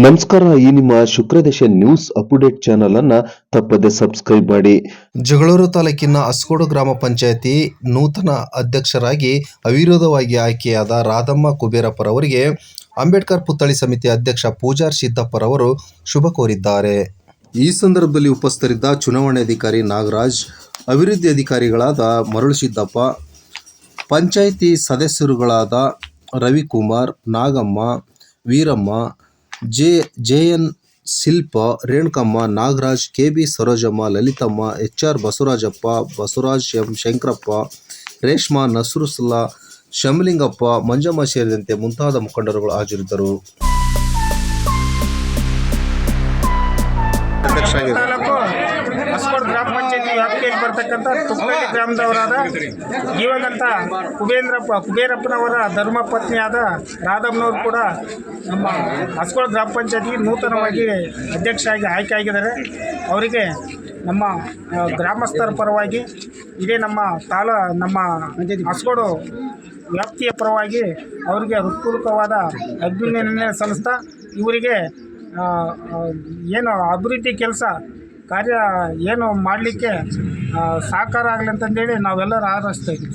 ನಮಸ್ಕಾರ ಈ ನಿಮ್ಮ ಶುಕ್ರದೇಶ ನ್ಯೂಸ್ ಅಪ್ಡೇಟ್ ಚಾನೆಲ್ ಅನ್ನ ತಪ್ಪದೆ ಸಬ್ಸ್ಕ್ರೈಬ್ ಮಾಡಿ. ಜಗಳೂರು ತಾಲೂಕಿನ ಅಸ್ಕೋಡು ಗ್ರಾಮ ಪಂಚಾಯತಿ ನೂತನ ಅಧ್ಯಕ್ಷರಾಗಿ ಅವಿರೋಧವಾಗಿ ಆಯ್ಕೆಯಾದ ರಾಧಮ್ಮ ಕುಬೇರಪ್ಪರವರಿಗೆ ಅಂಬೇಡ್ಕರ್ ಪುತ್ಥಳಿ ಸಮಿತಿ ಅಧ್ಯಕ್ಷ ಪೂಜಾರ್ ಸಿದ್ದಪ್ಪರವರು ಶುಭ ಕೋರಿದ್ದಾರೆ. ಈ ಸಂದರ್ಭದಲ್ಲಿ ಉಪಸ್ಥಿತರಿದ್ದ ಚುನಾವಣಾಧಿಕಾರಿ ನಾಗರಾಜ್ ಅಭಿವೃದ್ಧಿ ಅಧಿಕಾರಿಗಳಾದ ಮರಳು Siddappa panchayat ಸದಸ್ಯರುಗಳಾದ Ravikumar Nagamma Veeramma J J N Shilpa, Renukamma, Nagaraj K B Sarojamma, Lalithamma, H R Basavarajappa, Basavaraj M Shankarappa, Reshma Nasarusulla Shamalingappa, Manjamma ಸೇರಿದಂತೆ ಮುಂತಾದ ಮುಖಂಡರುಗಳು ಹಾಜರಿದ್ದರು. ಗ್ರಾಮ ಪಂಚಾಯತಿ ವ್ಯಾಪ್ತಿಯಲ್ಲಿ ಬರ್ತಕ್ಕಂಥ ತುಪ್ಪಳ್ಳಿ ಗ್ರಾಮದವರಾದ ಇವಾಗಂತ ಕುಬೇಂದ್ರಪ್ಪ ಕುಬೇರಪ್ಪನವರ ಧರ್ಮ ಪತ್ನಿಯಾದ ರಾಧಮ್ಮನವರು ಕೂಡ ನಮ್ಮ ಹೊಸಕೋಡ್ ಗ್ರಾಮ ಪಂಚಾಯತಿಗೆ ನೂತನವಾಗಿ ಅಧ್ಯಕ್ಷರಾಗಿ ಆಯ್ಕೆ ಆಗಿದ್ದಾರೆ. ಅವರಿಗೆ ನಮ್ಮ ಗ್ರಾಮಸ್ಥರ ಪರವಾಗಿ ಇದೇ ನಮ್ಮ ತಾಲ, ನಮ್ಮ ಹೊಸಕೋಡು ವ್ಯಾಪ್ತಿಯ ಪರವಾಗಿ ಅವರಿಗೆ ಹೃತ್ಪೂರ್ವಕವಾದ ಅಭಿನಂದನೆ ಸಲ್ಲಿಸ್ತಾ ಇವರಿಗೆ ಏನು ಅಭಿವೃದ್ಧಿ ಕೆಲಸ ಕಾರ್ಯ ಏನು ಮಾಡಲಿಕ್ಕೆ ಸಹಕಾರ ಆಗಲಿ ಅಂತಂದೇಳಿ ನಾವೆಲ್ಲರೂ ಹಾರೈಸ್ತಾ ಇದ್ದೀವಿ.